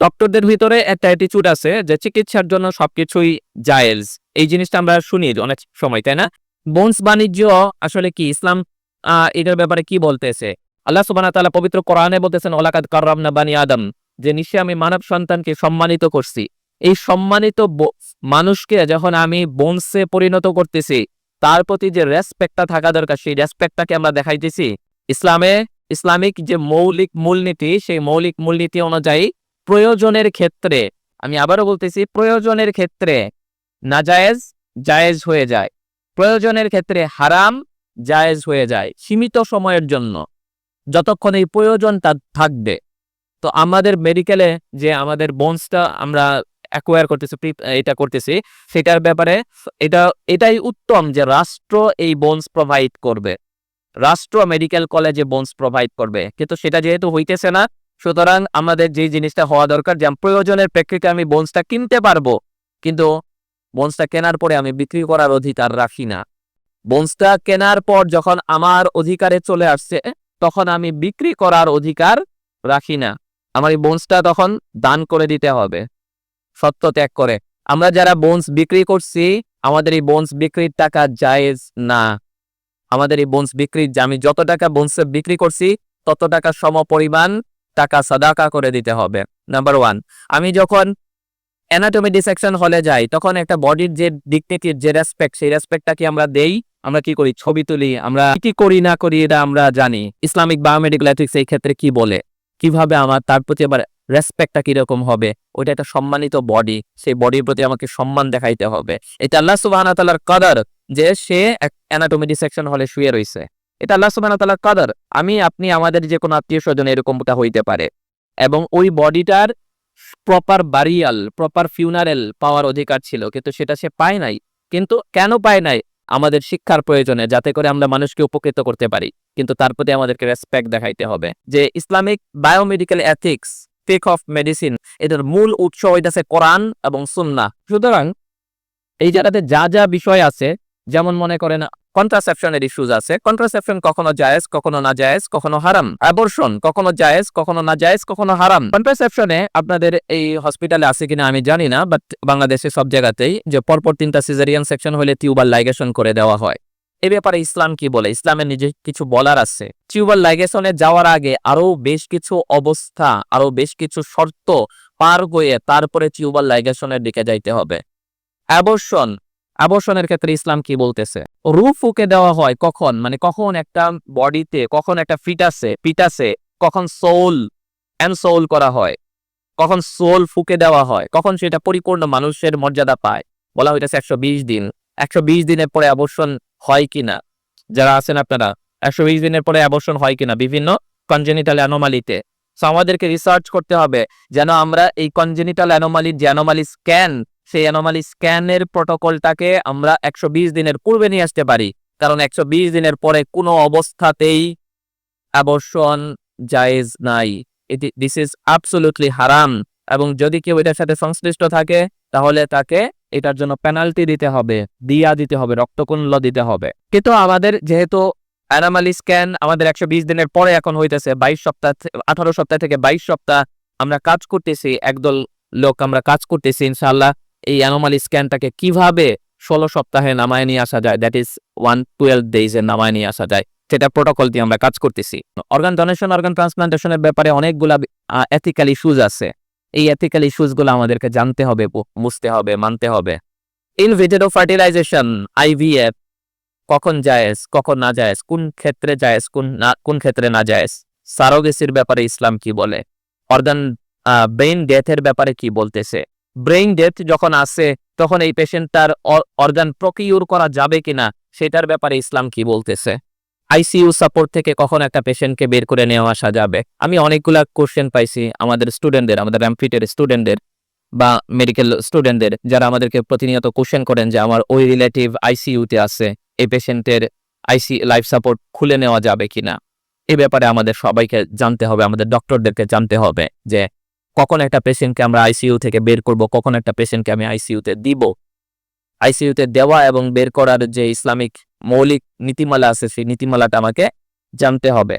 ডক্টরদের ভিতরে একটা অ্যাটিচিউড আছে যে চিকিৎসার জন্য সবকিছুই জায়েজ। এই জিনিসটা আমরা শুনি অনেক সময়, তাই না? বোনস বাণিজ্য আসলে কি? ইসলাম এটার ব্যাপারে কি বলতেছে? আল্লাহ সুবহানাহু তালা পবিত্র কোরআনে বলতেছেন ওলাকাদ কাররামনা বানি আদম, যে নিশ্চয় আমি মানব সন্তানকে সম্মানিত করছি। এই সম্মানিত মানুষকে যখন আমি বোনসে পরিণত করতেছি, তার প্রতি যে রেসপেক্টটা থাকা দরকার, সেই রেসপেক্টটাকে আমরা দেখাইতেছি। ইসলামে, ইসলামিক যে মৌলিক মূলনীতি, সেই মৌলিক মূলনীতি অনুযায়ী প্রয়োজনের ক্ষেত্রে, আমি আবারও বলতেছি, প্রয়োজনের ক্ষেত্রে নাজায়েজ জায়েজ হয়ে যায়। প্রয়োজনের ক্ষেত্রে হারাম জায়েজ হয়ে যায় সীমিত সময়ের জন্য। যতক্ষণ এই প্রয়োজনটা থাকবে। তো আমাদের মেডিকেলে যে আমাদের বোনসটা আমরা অ্যাকোয়ার করতেছি এটা করতেছি, সেটার ব্যাপারে এটা, এটাই উত্তম যে রাষ্ট্র এই বোনস প্রোভাইড করবে। রাষ্ট্র মেডিকেল কলেজে বোনস প্রোভাইড করবে। কিন্তু সেটা যেহেতু হইতেছে না সুতরাং আমাদের যে জিনিসটা হওয়া দরকার যে, প্রয়োজনের প্রেক্ষিতে আমি বোনসটা কিনতে পারব। কিন্তু বোনসটা কেনার পরে আমি বিক্রি করার অধিকার রাখি না। বোনসটা কেনার পর যখন আমার অধিকারে চলে আসছে, তখন আমি বিক্রি করার অধিকার রাখি না। আমার এই বোনসটা তখন দান করে দিতে হবে। সত্য ত্যাগ করে। আমরা যারা বোনস বিক্রি করছি, আমাদের এই বোনস বিক্রির টাকা জায়েজ না। আমাদের এই বোনস বিক্রি আমি যত টাকা বোনসে বিক্রি করছি, তত টাকা সম পরিমাণ টাকা সাদাকা করে দিতে হবে। নাম্বার ওয়ান আমি যখন অ্যানাটমি ডিসেকশন হলে যাই, তখন একটা বডির যে ডিগনিটির যে রেসপেক্ট সেই রেসপেক্টটা কি আমরা দেই? আমরা কি করি? ছবি তুলি। আমরা কি করি, না করি, এটা আমরা জানি। ইসলামিক বায়োমেডিক্যাল এথিক্স এই ক্ষেত্রে কি বলে? কীভাবে আমার, তার প্রতি আবার রেসপেক্টটা কীরকম হবে? ওইটা একটা সম্মানিত বডি সেই বডির প্রতি আমাকে সম্মান দেখাইতে হবে। এটা আল্লাহ তাআলার কদর যে সে এক অ্যানাটমি ডিসেকশন হলে শুয়ে রইছে। এটা আল্লাহ তাআলার কদর। আমি, আপনি আমাদের যে কোনো আত্মীয় স্বজন এরকমটা হইতে পারে। এবং ওই বডিটার প্রপার বারিয়াল প্রপার ফিউনারেল পাওয়ার অধিকার ছিল, কিন্তু সেটা সে পায় নাই। কিন্তু কেন পায় নাই? আমাদের শিক্ষার প্রয়োজনে, যাতে করে আমরা মানুষকে উপকৃত করতে পারি। কিন্তু তার প্রতি আমাদেরকে রেসপেক্ট দেখাইতে হবে যে Islamic biomedical ethics take of medicine এটার মূল উৎস হইতেছে কোরআন এবং সুন্নাহ। সুতরাং এই জায়গাতে যা যা বিষয় আছে যেমন মনে করেন কন্ট্রাসেপশনের ইস্যুজ আছে। কন্ট্রাসেপশন কখনো জায়েজ, কখনো না জায়েজ, কখনো হারাম। অ্যাবর্শন কখনো জায়েজ, কখনো না জায়েজ, কখনো হারাম। কন্ট্রাসেপশনে আপনাদের এই হসপিটালে আছে কিনা আমি জানি না বাট বাংলাদেশে সব জায়গাতেই যে পরপর তিনটা সিজারিয়ান সেকশন হলে টিউবার লাইগেশন করে দেওয়া হয়। এ ব্যাপারে ইসলাম কি বলে? ইসলামের নিজে কিছু বলার আছে। টিউবার লাইগেশনে যাওয়ার আগে আরও বেশ কিছু অবস্থা আরও বেশ কিছু শর্ত পার হয়ে তারপরে টিউবার লাইগেশনের দিকে যাইতে হবে। অ্যাবর্শন আবর্ষণের ক্ষেত্রে ইসলাম কি বলতেছে? রু ফুকে দেওয়া হয় কখন? মানে কখন একটা বডিতে কখন একটা ফিটাসে পিটাসে, কখন সোল অ্যান্ড সোল করা হয়? কখন সোল ফুকে দেওয়া হয়? কখন সেটা পরিপূর্ণ মানুষের মর্যাদা পায়? বলা হইতেছে একশো বিশ দিন। একশো বিশ দিনের পরে আবর্ষণ হয় কিনা? যারা আছেন আপনারা, একশো বিশ দিনের পরে আবর্ষণ হয় কিনা? বিভিন্ন কনজেনিটাল অ্যানোমালিতে আমাদেরকে রিসার্চ করতে হবে যেন আমরা এই কনজেনিটাল অ্যানোমালির যে অ্যানোমালি স্ক্যান সেই অ্যানোমালি স্ক্যানের প্রটোকলটাকে আমরা একশো বিশ দিনের পূর্বে নিয়ে আসতে পারি। কারণ একশো বিশ দিনের পরে কোনো অবস্থাতেই অ্যাবর্ষণ জায়েজ নাই। এটি দিস ইজ অ্যাবসোলুটলি হারাম। এবং যদি কেউ এটার সাথে সংশ্লিষ্ট থাকে, তাহলে তাকে এটার জন্য পেনাল্টি দিতে হবে, দিয়া দিতে হবে, রক্তকুণ্ড দিতে হবে। কিন্তু আমাদের যেহেতু অ্যানামালি স্ক্যান আমাদের একশো বিশ দিনের পরে এখন হইতেছে, বাইশ সপ্তাহ আঠারো সপ্তাহ থেকে বাইশ সপ্তাহ আমরা কাজ করতেছি, একদল লোক আমরা কাজ করতেছি, ইনশাআল্লাহ। এই অ্যানোমালি স্ক্যানটাকে কীভাবে ষোলো সপ্তাহে নামায় নিয়ে আসা যায়? That is one twelve days নামায় নিয়ে আসা যায়। সেটা প্রোটোকল দিয়ে আমরা কাজ করতেছি। অর্গান ডোনেশন অর্গান ট্রান্সপ্লান্টেশনের ব্যাপারে অনেকগুলা এথিক্যাল ইস্যুজ আছে। এই এথিক্যাল ইস্যুজগুলো আমাদেরকে জানতে হবে বুঝতে হবে, মানতে হবে। ইন ভিটেরো ফার্টিলাইজেশন আইভিএফ কখন জায়েজ, কখন না জায়েজ, কোন ক্ষেত্রে জায়েজ, কোন না, কোন ক্ষেত্রে না জায়েজ, সারোগেসির ব্যাপারে ইসলাম কি বলে? অর্গান ব্রেইন ডেথের ব্যাপারে কি বলতেছে? ব্রেইন ডেথ যখন আসে, তখন এই পেশেন্টটার অর্গান প্রকিউর করা যাবে কিনা, সেটার ব্যাপারে ইসলাম কি বলতেছে? আইসিইউ সাপোর্ট থেকে কখন একটা পেশেন্টকে বের করে নিয়ে আসা যাবে? আমি অনেকগুলা কোশ্চেন পাইছি আমাদের স্টুডেন্টদের আমাদের র্যামফিটের স্টুডেন্টদের বা মেডিকেল স্টুডেন্টদের যারা আমাদেরকে প্রতিনিয়ত কোশ্চেন করেন যে আমার ওই রিলেটিভ আইসিইউতে আছে, এই পেশেন্টের আইসি লাইফ সাপোর্ট খুলে নেওয়া যাবে কিনা? এ ব্যাপারে আমাদের সবাইকে জানতে হবে, আমাদের ডক্টরদেরকে জানতে হবে যে কখন একটা পেশেন্টকে আমরা আইসিইউ থেকে বের করব, কখন একটা পেশেন্টকে আমি আইসিইউতে দিব? আইসিইউতে দেওয়া এবং বের করার যে ইসলামিক মৌলিক নীতিমালা আছে, সেই নীতিমালাটা আমাকে জানতে হবে।